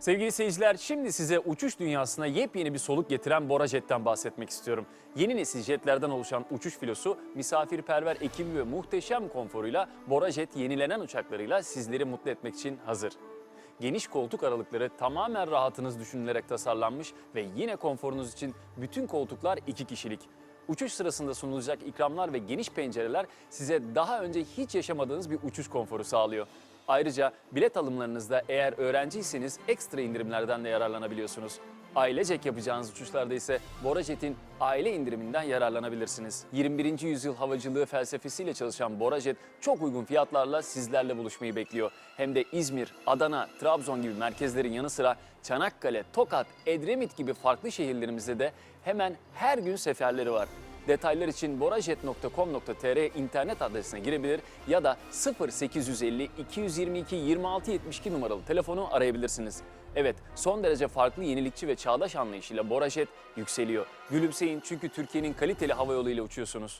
Sevgili seyirciler, şimdi size uçuş dünyasına yepyeni bir soluk getiren Bora Jet'ten bahsetmek istiyorum. Yeni nesil jetlerden oluşan uçuş filosu, misafirperver ekibi ve muhteşem konforuyla Bora Jet yenilenen uçaklarıyla sizleri mutlu etmek için hazır. Geniş koltuk aralıkları tamamen rahatınız düşünülerek tasarlanmış ve yine konforunuz için bütün koltuklar iki kişilik. Uçuş sırasında sunulacak ikramlar ve geniş pencereler size daha önce hiç yaşamadığınız bir uçuş konforu sağlıyor. Ayrıca bilet alımlarınızda eğer öğrenciyseniz ekstra indirimlerden de yararlanabiliyorsunuz. Ailecek yapacağınız uçuşlarda ise Borajet'in aile indiriminden yararlanabilirsiniz. 21. yüzyıl havacılığı felsefesiyle çalışan Borajet çok uygun fiyatlarla sizlerle buluşmayı bekliyor. Hem de İzmir, Adana, Trabzon gibi merkezlerin yanı sıra Çanakkale, Tokat, Edremit gibi farklı şehirlerimizde de hemen her gün seferleri var. Detaylar için borajet.com.tr internet adresine girebilir ya da 0850 222 26 72 numaralı telefonu arayabilirsiniz. Evet, son derece farklı yenilikçi ve çağdaş anlayışıyla Borajet yükseliyor. Gülümseyin çünkü Türkiye'nin kaliteli havayolu ile uçuyorsunuz.